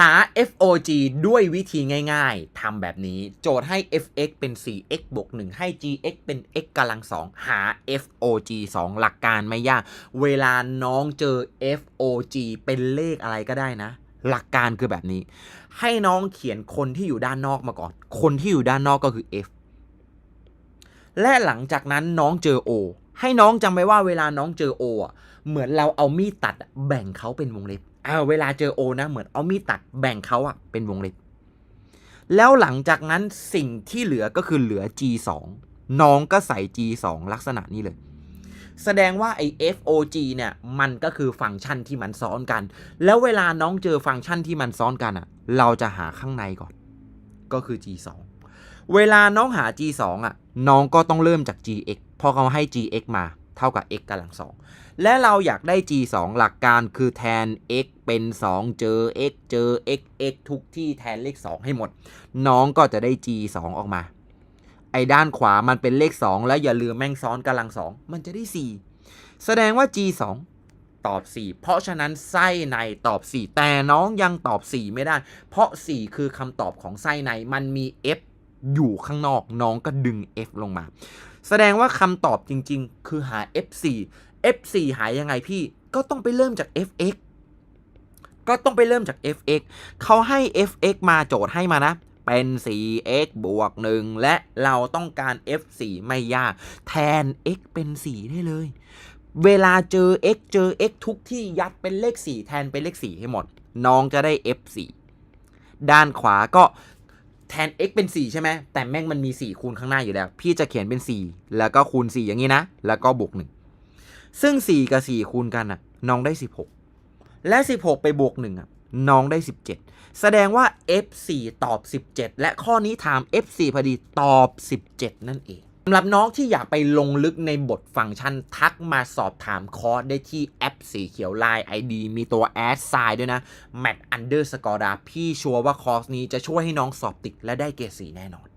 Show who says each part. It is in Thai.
Speaker 1: หา FOG ด้วยวิธีง่ายๆ ทำแบบนี้ โจทย์ให้ fx เป็น 4x บวก 1 ให้ gx เป็น x กำลัง 2 หา FOG 2 หลักการไม่ยาก เวลาน้องเจอ FOG เป็นเลขอะไรก็ได้นะ หลักการคือแบบนี้ ให้น้องเขียนคนที่อยู่ด้านนอกมาก่อน คนที่อยู่ด้านนอกก็คือ f และหลังจากนั้นน้องเจอ o ให้น้องจำไว้ว่าเวลาน้องเจอ o อะ เหมือนเราเอามีดตัดแบ่งเขาเป็นวงเล็บ อาเวลาเจอ o นะเหมือนเอามีดตัดแบ่งเขาอะเป็นวงเล็บ แล้วหลังจากนั้นสิ่งที่เหลือก็คือเหลือ g 2 น้องก็ใส่ g 2 ลักษณะนี้เลย แสดงว่าไอ้ fog เนี่ย มันก็คือฟังก์ชันที่มันซ้อนกัน แล้วเวลาน้องเจอฟังก์ชันที่มันซ้อนกันอะเราจะหาข้างในก่อน ก็คือ g 2 เวลาน้องหา g 2 อะน้องก็ต้องเริ่มจาก gx พอเขาให้ gx มา เท่ากับ x กำลังสองและเราอยากได้ g 2หลักการคือแทน x เป็น 2 เจอ x เจอ x x ทุกที่แทนเลข 2 ให้หมด น้องก็จะได้ g 2ออกมา ไอ้ด้านขวามันเป็นเลข 2 แล้วอย่าลืมแม่งซ้อนกำลัง 2 มันจะได้ 4 แสดงว่า g 2ตอบ 4 เพราะฉะนั้นไส้ในตอบ 4 แต่น้องยังตอบ 4 ไม่ได้ เพราะ 4 คือคำตอบของไส้ในมันมี f อยู่ข้างนอกน้องก็ดึง f ลงมา แสดงว่าคำตอบจริง ๆ คือหา f4 f4 หายยังไงพี่ก็ต้องไปเริ่มจาก fx ก็ต้องไปเริ่มจาก fx เขาให้ fx มาโจทย์ให้มานะ เป็น 4x บวก 1 และเราต้องการ f4 ไม่ยาก แทน x เป็น 4 ได้เลย เวลาเจอ x เจอ x ทุกที่ยัดเป็นเลข 4 แทนเป็นเลข 4 ให้หมด น้องจะได้ f4 ด้านขวาก็ ทน x เป็น 4 ใช่ไหม แต่แม่งมันมี 4 คูณข้างหน้าอยู่แล้ว พี่จะเขียนเป็น 4 แล้วก็คูณ 4 อย่างนี้นะ แล้วก็บวก 1 ซึ่ง 4 กับ 4 คูณกันอะ น้องได้ 16 และ 16 ไปบวก1อะ น้องได้ 17 แสดงว่า f4 ตอบ 17 และข้อนี้ถาม f4 พอดีตอบ 17 นั่นเอง สำหรับน้องที่อยากไปลงลึกในบทฟังก์ชันทักมาสอบถามคอร์สได้ที่แอปสีเขียวลาย ID มีตัวแอดไซด์ด้วยนะ mat underscore ดาพี่ชัวร์ว่าคอร์สนี้จะช่วยให้น้องสอบติดและได้เกรดสีแน่นอน